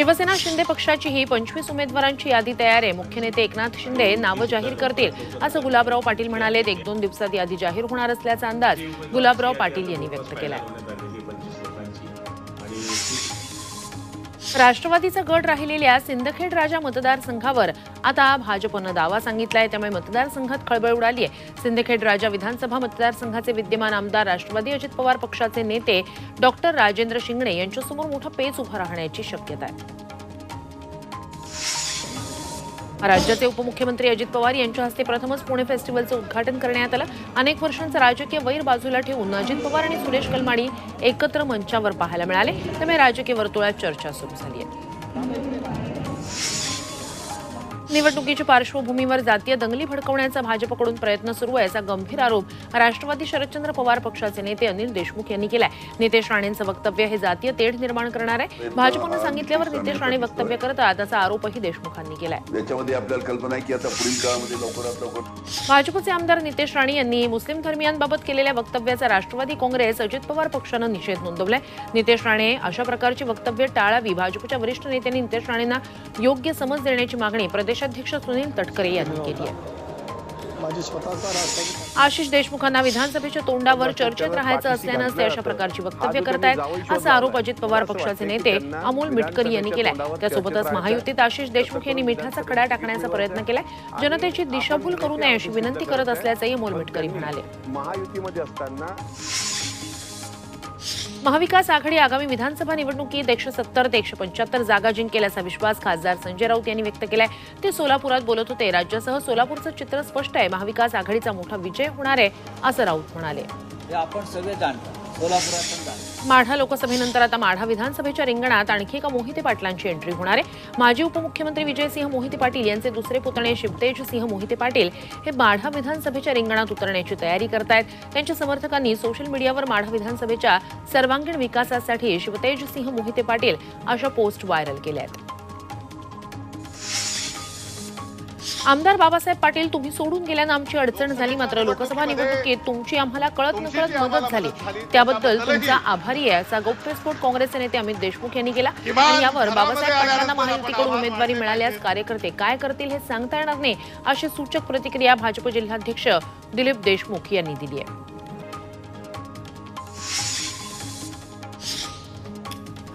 शिवसेना शिंदे पक्षाचीही पंचवीस उमेदवारांची यादी तयार आहे. मुख्य नेते एकनाथ शिंदे नावं जाहीर करतील असं गुलाबराव पाटील म्हणाले. एक दोन दिवसात यादी जाहीर होणार असल्याचा अंदाज गुलाबराव पाटील यांनी व्यक्त केलाय. राष्ट्रवादीचा गड राहिलेल्या सिंदखेड राजा मतदारसंघावर आता भाजपनं दावा सांगितलाय. त्यामुळे मतदारसंघात खळबळ उडाली आहे सिंदखेड राजा विधानसभा मतदारसंघाचे विद्यमान आमदार राष्ट्रवादी अजित पवार पक्षाचे नेते डॉक्टर राजेंद्र शिंगणे यांच्यासमोर मोठा पेच उभा राहण्याची शक्यता आहे. राज्याचे उपमुख्यमंत्री अजित पवार यांच्या हस्ते प्रथमच पुणे फेस्टिवलचं उद्घाटन करण्यात आलं. अनेक वर्षांचं राजकीय वैर बाजूला ठेवून अजित पवार आणि सुरेश कलमाडी एकत्र मंचावर पाहायला मिळाले. त्यामुळे राजकीय वर्तुळात चर्चा सुरू झाली आहे. निवडणुकीच्या पार्श्वभूमीवर जातीय दंगली भडकवण्याचा भाजपकडून प्रयत्न सुरू आहे असा गंभीर आरोप राष्ट्रवादी शरदचंद्र पवार पक्षाचे नेते अनिल देशमुख यांनी केलाय. नितेश राणेंचं वक्तव्य हे जातीय तेढ निर्माण करणार आहे. भाजपनं सांगितल्यावर नितेश राणे वक्तव्य करतात असा आरोपही देशमुखांनी केलाय. आपल्याला कल्पना आहे की आता पुढील काळामध्ये लवकरात लवकर भाजपचे आमदार नितेश राणे यांनी मुस्लिम धर्मियांबाबत केलेल्या वक्तव्याचा राष्ट्रवादी काँग्रेस अजित पवार पक्षानं निषेध नोंदवलाय. नितेश राणे अशा प्रकारची वक्तव्य टाळावी भाजपच्या वरिष्ठ नेत्यांनी नितेश राणेंना योग्य समज देण्याची मागणी प्रदेशाध्यक्ष सुनील तटकरे यांनी केली आहे. आशिष देशमुखांना विधानसभेच्या तोंडावर चर्चेत राहायचं असल्यानं ते अशा प्रकारची वक्तव्य करतायत. असा आरोप अजित पवार पक्षाचे नेते अमोल मिटकरी यांनी केलाय. त्यासोबतच महायुतीत आशिष देशमुख यांनी मिठाचा खडा टाकण्याचा प्रयत्न केलाय. जनतेची दिशाभूल करू नये अशी विनंती करत असल्याचंही अमोल मिटकरी म्हणाले. महायुतीमध्ये असताना महाविकास आघाडी आगामी विधानसभा निवडणुकीत एकशे सत्तर ते एकशे पंच्याहत्तर जागा जिंकेल असा विश्वास खासदार संजय राऊत यांनी व्यक्त केलाय. ते सोलापुरात बोलत होते. राज्यासह सोलापूरचं चित्र स्पष्ट आहे. महाविकास आघाडीचा मोठा विजय होणार आहे असं राऊत म्हणाले. आपण सगळे जाणतो माढा लोकसभेनंतर आता माढा विधानसभेच्या रिंगणात आणखी एका मोहिते पाटलांची एंट्री होणार आहे. माजी उपमुख्यमंत्री विजयसिंह मोहिते पाटील यांचे दुसरे पुतणे शिवतेज सिंह मोहिते पाटील हे माढा विधानसभेच्या रिंगणात उतरण्याची तयारी करतायत. त्यांच्या समर्थकांनी सोशल मीडियावर माढा विधानसभेच्या सर्वांगीण विकासासाठी शिवतेज सिंह मोहिते पाटील अशा पोस्ट व्हायरल केल्या आहेत आमदार बाबासाहेब पाटील तुम्ही सोडून गेल्यानं आमची अडचण झाली. मात्र लोकसभा निवडणुकीत तुमची आम्हाला कळत नकळत मदत झाली. त्याबद्दल तुमचा आभारी आहे असा गौप्यस्फोट काँग्रेसचे नेते अमित देशमुख यांनी केला. आणि यावर बाबासाहेब पाटलांना महायुतीकडून उमेदवारी मिळाल्यास कार्यकर्ते काय करतील हे सांगता येणार नाही अशी सूचक प्रतिक्रिया भाजप जिल्हाध्यक्ष दिलीप देशमुख यांनी दिली आहे.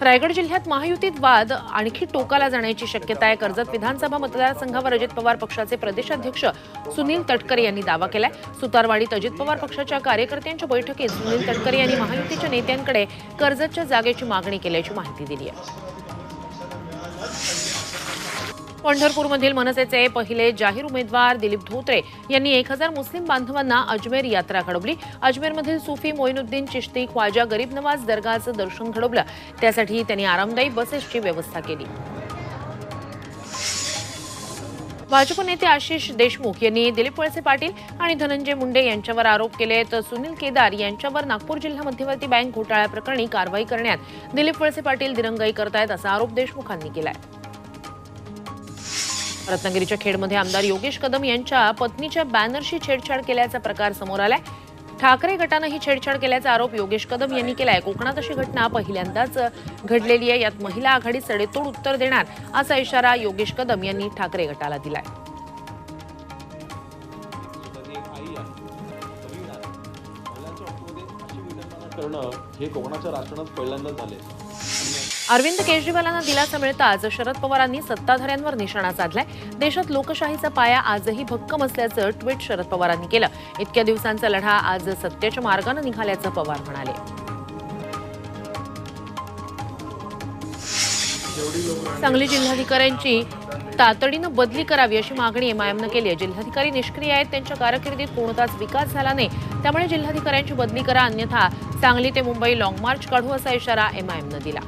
रायगड जिल्ह्यात महायुतीत वाद आणखी टोकाला जाण्याची शक्यता आहे. कर्जत विधानसभा मतदारसंघावर अजित पवार पक्षाचे प्रदेशाध्यक्ष सुनील तटकरे यांनी दावा केलाय. सुतारवाडीत अजित पवार पक्षाच्या कार्यकर्त्यांच्या बैठकीत सुनील तटकरे यांनी महायुतीच्या नेत्यांकडे कर्जतच्या जागेची मागणी केल्याची माहिती दिली आहे. पंढरपूरमधील मनसेचे पहिले जाहीर उमेदवार दिलीप धोत्रे यांनी एक हजार मुस्लिम बांधवांना अजमेर यात्रा घडवली. अजमेरमधील सुफी मोईनुद्दीन चिश्ती ख्वाजा गरीब नवाज दर्गाचं दर्शन घडवलं. त्यासाठी त्यांनी आरामदायी बसेसची व्यवस्था केली. भाजप नेते आशिष देशमुख यांनी दिलीप वळसे पाटील आणि धनंजय मुंडे यांच्यावर आरोप केले तर सुनील केदार यांच्यावर नागपूर जिल्हा मध्यवर्ती बँक घोटाळ्याप्रकरणी कारवाई करण्यात दिलीप वळसे पाटील दिरंगाई करतायत असा आरोप देशमुखांनी केलाय. रत्नागिरीच्या खेडमध्ये आमदार योगेश कदम यांच्या पत्नीच्या बॅनरशी छेडछाड केल्याचा प्रकार समोर आलाय. ठाकरे गटानं ही छेडछाड केल्याचा आरोप योगेश कदम यांनी केलाय. कोकणात अशी घटना पहिल्यांदाच घडलेली आहे. यात महिला आघाडी सडेतोड उत्तर देणार असा इशारा योगेश कदम यांनी ठाकरे गटाला दिलाय. करणं हे कोकणाच्या राजकारणात पहिल्यांदाच झाले अरविंद केजरीवालांना दिलासा मिळताच शरद पवारांनी सत्ताधाऱ्यांवर निशाणा साधलाय. देशात लोकशाहीचा पाया आजही भक्कम असल्याचं ट्विट शरद पवारांनी केलं. इतक्या दिवसांचा लढा आज सत्तेच्या मार्गानं निघाल्याचं पवार म्हणाले. सांगली जिल्हाधिकाऱ्यांची तातडीनं बदली करावी अशी मागणी एमआयएमनं केली आहे. जिल्हाधिकारी निष्क्रिय आहेत त्यांच्या कारकिर्दीत कोणताच विकास झाला नाही. त्यामुळे जिल्हाधिकाऱ्यांची बदली करा अन्यथा सांगली ते मुंबई लाँग मार्च काढू असा इशारा एमआयएमनं दिला.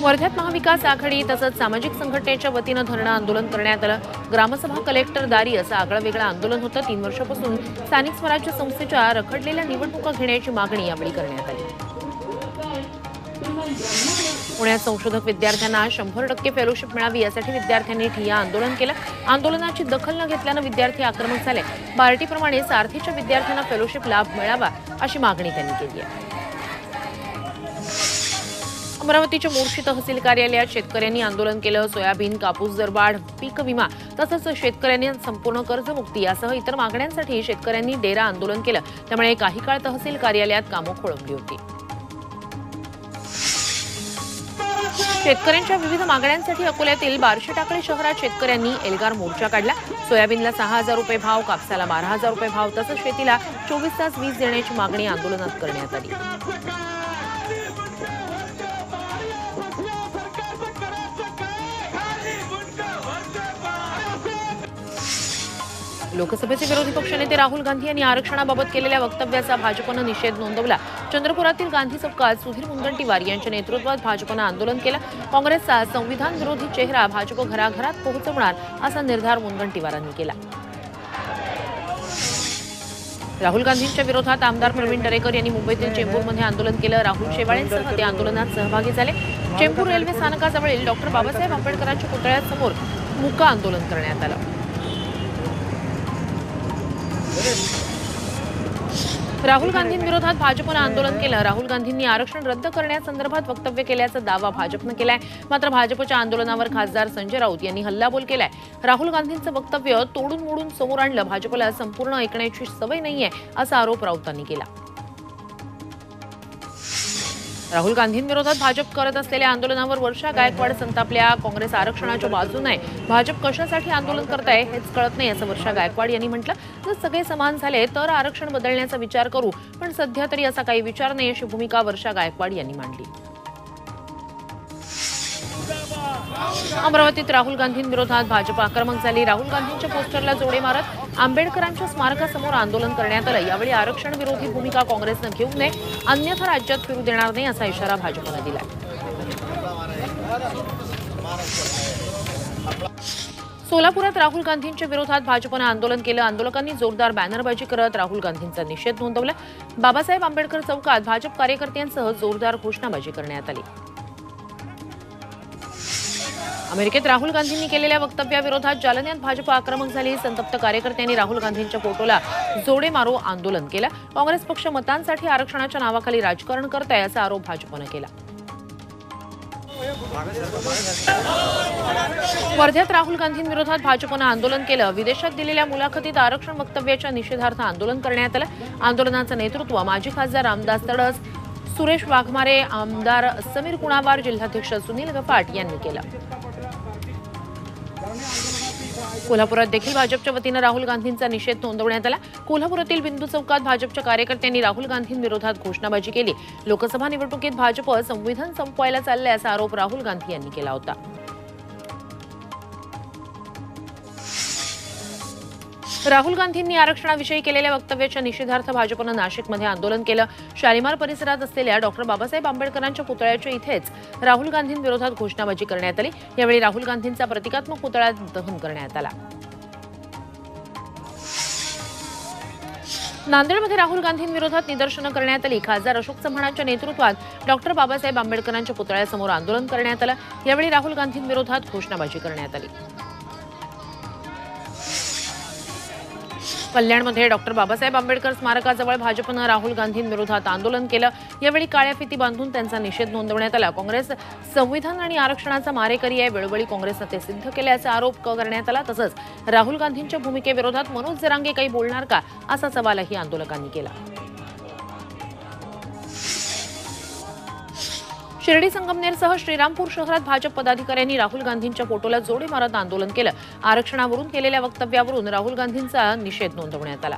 वर्ध्यात महाविकास आघाडी तसंच सामाजिक संघटनेच्या वतीनं धरणं आंदोलन करण्यात आलं. ग्रामसभा कलेक्टर दारी असं आगळं वेगळं आंदोलन होतं. तीन वर्षापासून स्थानिक स्वराज्य संस्थेच्या रखडलेल्या निवडणुका घेण्याची मागणी यावेळी करण्यात आली. पुण्यात संशोधक विद्यार्थ्यांना शंभर टक्के फेलोशिप मिळावी यासाठी विद्यार्थ्यांनी ठिय्या आंदोलन केलं. आंदोलनाची दखल न घेतल्यानं विद्यार्थी आक्रमक झाले. बार्टीप्रमाणे सारथीच्या विद्यार्थ्यांना फेलोशिप लाभ मिळावा अशी मागणी त्यांनी केली आहे. अमरावतीच्या मोर्शी तहसील कार्यालयात शेतकऱ्यांनी आंदोलन केलं. सोयाबीन कापूस दरवाढ पीक विमा तसंच शेतकऱ्यांनी संपूर्ण कर्जमुक्ती यासह इतर मागण्यांसाठी शेतकऱ्यांनी डेरा आंदोलन केलं. त्यामुळे काही काळ तहसील कार्यालयात कामं खोळंबली होती. शेतकऱ्यांच्या विविध मागण्यांसाठी अकोल्यातील बारशे टाकळे शहरात शेतकऱ्यांनी एल्गार मोर्चा काढला. सोयाबीनला सहा हजार रुपये भाव कापसाला बारा हजार रुपये भाव तसंच शेतीला चोवीस तास वीज देण्याची मागणी आंदोलनात करण्यात आली. लोकसभेचे विरोधी पक्षनेते राहुल गांधी यांनी आरक्षणाबाबत केलेल्या वक्तव्याचा भाजपनं निषेध नोंदवला. चंद्रपुरातील गांधी चौकात सुधीर मुनगंटीवार यांच्या नेतृत्वात भाजपनं आंदोलन केलं. काँग्रेसचा संविधान विरोधी चेहरा भाजप घराघरात पोहोचवणार असा निर्धार मुनगंटीवारांनी केला. राहुल गांधींच्या विरोधात आमदार प्रवीण दरेकर यांनी मुंबईतील चेंबूरमध्ये आंदोलन केलं. राहुल शेवाळेंसह ते आंदोलनात सहभागी झाले. चेंबूर रेल्वे स्थानकाजवळील डॉक्टर बाबासाहेब आंबेडकरांच्या पुतळ्यासमोर मुका आंदोलन करण्यात आलं. राहुल गांधींविरोधात भाजपनं आंदोलन केलं. राहुल गांधींनी आरक्षण रद्द करण्यासंदर्भात वक्तव्य केल्याचा दावा भाजपनं केलाय. मात्र भाजपच्या आंदोलनावर खासदार संजय राऊत यांनी हल्लाबोल केलाय. राहुल गांधींचं वक्तव्य तोडून मोडून समोर आणलं. भाजपला संपूर्ण ऐकण्याची सवय नाहीये असा आरोप राऊतांनी केला. राहुल गांधींविरोधात भाजप करत असलेल्या आंदोलनावर वर्षा गायकवाड संतापल्या काँग्रेस आरक्षणाच्या बाजूने. आहे भाजप कशासाठी आंदोलन करताय हेच कळत नाही असं वर्षा गायकवाड यांनी म्हटलं. जर सगळे समान झाले तर आरक्षण बदलण्याचा विचार करू पण सध्या तरी असा काही विचार नाही अशी भूमिका वर्षा गायकवाड यांनी मांडली. अमरावतीत राहुल गांधींविरोधात भाजप आक्रमक झाली. राहुल गांधींच्या पोस्टरला जोडे मारत आंबेडकरांच्या स्मारकासमोर आंदोलन करण्यात आलं. यावेळी आरक्षण विरोधी भूमिका काँग्रेसनं घेऊ नये अन्यथा राज्यात फिरू देणार नाही असा इशारा भाजपनं दिला सोलापुरात राहुल गांधींच्या विरोधात भाजपनं आंदोलन केलं. आंदोलकांनी जोरदार बॅनरबाजी करत राहुल गांधींचा निषेध नोंदवला. बाबासाहेब आंबेडकर चौकात भाजप कार्यकर्त्यांसह जोरदार घोषणाबाजी करण्यात आली. अमेरिकेत राहुल गांधींनी केलेल्या वक्तव्याविरोधात जालन्यात भाजप आक्रमक झाली. संतप्त कार्यकर्त्यांनी राहुल गांधींच्या फोटोला जोडे मारो आंदोलन केलं. काँग्रेस पक्ष मतांसाठी आरक्षणाच्या नावाखाली राजकारण करत आहे असा आरोप भाजपनं केला. वर्ध्यात राहुल गांधींविरोधात भाजपनं आंदोलन केलं. विदेशात दिलेल्या मुलाखतीत आरक्षण वक्तव्याच्या निषेधार्थ आंदोलन करण्यात आलं. आंदोलनाचं नेतृत्व माजी खासदार रामदास तडस सुरेश वाघमारे आमदार समीर कुणावार जिल्हाध्यक्ष सुनील गफाट यांनी केलं. कोल्हापुरात देखील भाजपच्या वतीनं राहुल गांधींचा निषेध नोंदवण्यात आला. कोल्हापुरातील बिंदू चौकात भाजपच्या कार्यकर्त्यांनी राहुल गांधींविरोधात घोषणाबाजी केली. लोकसभा निवडणुकीत भाजप संविधान संपवायला चाललंय असा आरोप राहुल गांधी यांनी केला होता. राहुल गांधींनी आरक्षणाविषयी केलेल्या वक्तव्याच्या निषेधार्थ भाजपनं नाशिकमध्ये आंदोलन केलं. शालिमार परिसरात असलेल्या डॉक्टर बाबासाहेब आंबेडकरांच्या पुतळ्याच्या इथेच राहुल गांधींविरोधात घोषणाबाजी करण्यात आली. यावेळी राहुल गांधींचा प्रतिकात्मक पुतळा दहन करण्यात आला. नांदेडमध्ये राहुल गांधींविरोधात निदर्शनं करण्यात आली. खासदार अशोक चव्हाणांच्या नेतृत्वात डॉक्टर बाबासाहेब आंबेडकरांच्या पुतळ्यासमोर आंदोलन करण्यात आलं. यावेळी राहुल गांधींविरोधात घोषणाबाजी करण्यात आली. कल्याणमध्ये डॉक्टर बाबासाहेब आंबेडकर स्मारकाजवळ भाजपनं राहुल गांधींविरोधात आंदोलन केलं. यावेळी काळ्या फिती बांधून त्यांचा निषेध नोंदवण्यात आला. काँग्रेस संविधान आणि आरक्षणाचा मारेकरी आहे. वेळोवेळी काँग्रेसनं ते सिद्ध केल्याचा आरोप करण्यात आला. तसंच राहुल गांधींच्या भूमिकेविरोधात मनोज जरांगे काही बोलणार का? असा सवालही आंदोलकांनी केला. शिर्डी संगमनेरसह श्रीरामपूर शहरात भाजप पदाधिकाऱ्यांनी राहुल गांधींच्या फोटोला जोडे मारत आंदोलन केलं. आरक्षणावरून केलेल्या वक्तव्यावरून राहुल गांधींचा निषेध नोंदवण्यात आला.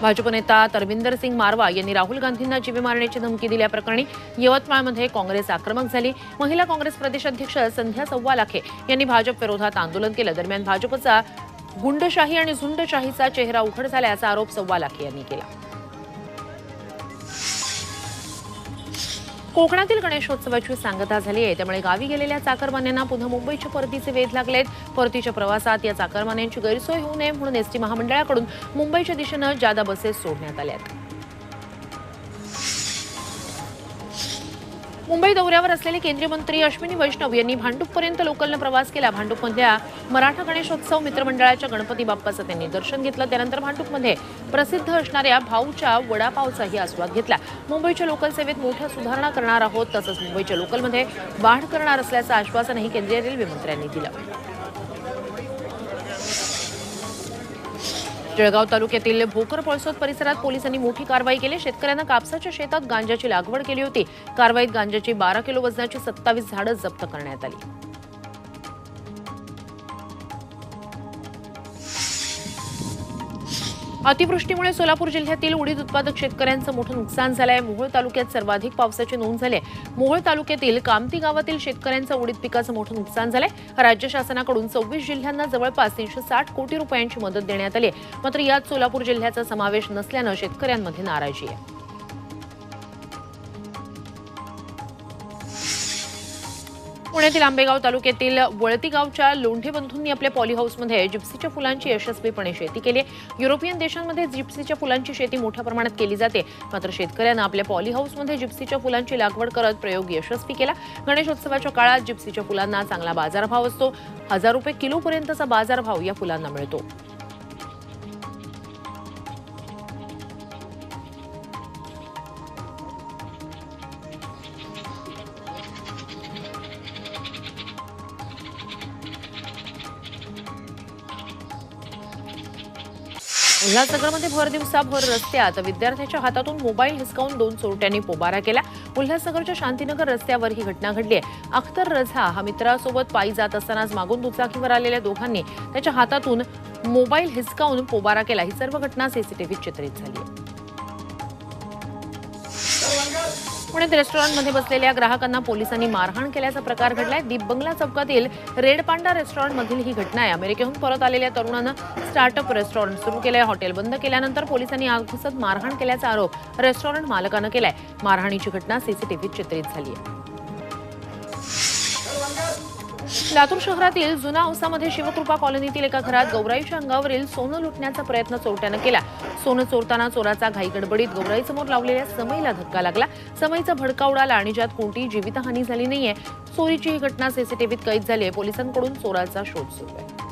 भाजप नेता तरविंदर सिंग मारवा यांनी राहुल गांधींना जीवे मारण्याची धमकी दिल्याप्रकरणी यवतमाळमध्ये काँग्रेस आक्रमक झाली. महिला काँग्रेस प्रदेशाध्यक्ष संध्या सव्वालाखे यांनी भाजप विरोधात आंदोलन केलं. दरम्यान भाजपचा गुंडशाही आणि झुंडशाहीचा चेहरा उघड झाल्याचा आरोप सव्वालाखे यांनी केला. कोकणातील गणेशोत्सवाची सांगता झाली आहे. त्यामुळे गावी गेलेल्या चाकरमान्यांना पुन्हा मुंबईच्या परतीचे वेध लागलेत. परतीच्या प्रवासात या चाकरमान्यांची गैरसोय होऊ नये म्हणून एसटी महामंडळाकडून मुंबईच्या दिशेनं जादा बसेस सोडण्यात आल्या आहेत मुंबई दौऱ्यावर असलेले केंद्रीय मंत्री अश्विनी वैष्णव यांनी भांडूपपर्यंत लोकलनं प्रवास केला. भांडूपमधल्या मराठा गणेशोत्सव मित्रमंडळाच्या गणपती बाप्पाचं त्यांनी दर्शन घेतलं. त्यानंतर भांडूपमध्ये प्रसिद्ध असणाऱ्या भाऊच्या वडापावचाही आस्वाद घेतला. मुंबईच्या लोकल सेवेत मोठ्या सुधारणा करणार आहोत तसंच मुंबईच्या लोकलमध्ये वाढ करणार असल्याचं आश्वासनही केंद्रीय रेल्वे मंत्र्यांनी दिलं. जळगाव तालुक्यातील भोकर पळसोद परिसरात पोलिसांनी मोठी कारवाई केली. शेतकऱ्यांना कापसाच्या शेतात गांजाची लागवड केली होती. कारवाईत गांजाची बारा किलो वजनाची सत्तावीस झाडं जप्त करण्यात आली. अतिवृष्टीमुळे सोलापूर जिल्ह्यातील उडीद उत्पादक शेतकऱ्यांचं मोठं नुकसान झालं आहे मोहोळ तालुक्यात सर्वाधिक पावसाची नोंद झाली. आहे मोहोळ तालुक्यातील कामती गावातील शेतकऱ्यांचं उडीद पिकाचं मोठं नुकसान झालंय. राज्य शासनाकडून सव्वीस जिल्ह्यांना जवळपास तीनशे साठ कोटी रुपयांची मदत देण्यात आली आहे. मात्र यात सोलापूर जिल्ह्याचा समावेश नसल्यानं शेतकऱ्यांमध्ये नाराजी आहे. पुण्यातील आंबेगाव तालुक्यातील वळती गावच्या लोंढे बंधूंनी आपल्या पॉली हाऊसमध्ये जिप्सीच्या फुलांची यशस्वीपणे शेती केली आहे. युरोपियन देशांमध्ये जिप्सीच्या फुलांची शेती मोठ्या प्रमाणात केली जाते. मात्र शेतकऱ्यांना आपल्या पॉली हाऊसमध्ये जिप्सीच्या फुलांची लागवड करत प्रयोग यशस्वी केला. गणेशोत्सवाच्या काळात जिप्सीच्या फुलांना चांगला बाजारभाव असतो. हजार रुपये किलोपर्यंतचा बाजारभाव या फुलांना मिळतो. उल्हासनगरमध्ये भर दिवसा भर रस्त्यात विद्यार्थ्याच्या हातातून मोबाईल हिसकावून दोन चोरट्यांनी पोबारा केला. उल्हासनगरच्या शांतीनगर रस्त्यावर ही घटना घडली आहे. अख्तर रझा हा मित्रासोबत पायी जात असतानाच मागून दुचाकीवर आलेल्या दोघांनी त्याच्या हातातून मोबाईल हिसकावून पोबारा केला. ही सर्व घटना सीसीटीव्हीत चित्रित झाली आहे. पुण्यात रेस्टॉरंटमध्ये बसलेल्या ग्राहकांना पोलिसांनी मारहाण केल्याचा प्रकार घडलाय. दीप बंगला चौकातील रेड पांडा रेस्टॉरंटमधील ही घटना आहे. अमेरिकेहून परत आलेल्या तरुणानं स्टार्टअप रेस्टॉरंट सुरू केलंय. हॉटेल बंद केल्यानंतर पोलिसांनी आग घुसत मारहाण केल्याचा आरोप रेस्टॉरंट मालकानं केलाय. मारहाणीची घटना सीसीटीव्हीत चित्रित झाली आहे लातूर शहरातील जुना औसामध्ये शिवकृपा कॉलनीतील एका घरात गौराईच्या अंगावरील सोनं लुटण्याचा प्रयत्न चोरट्यानं केला. सोनं चोरताना चोराचा घाई गडबडीत गौराईसमोर लावलेल्या समईला धक्का लागला. समईचा भडका उडाला आणि ज्यात कोणतीही जीवितहानी झाली नाहीये. चोरीची ही घटना सीसीटीव्हीत कैद झाली आहे. पोलिसांकडून चोराचा शोध सुरू आहे.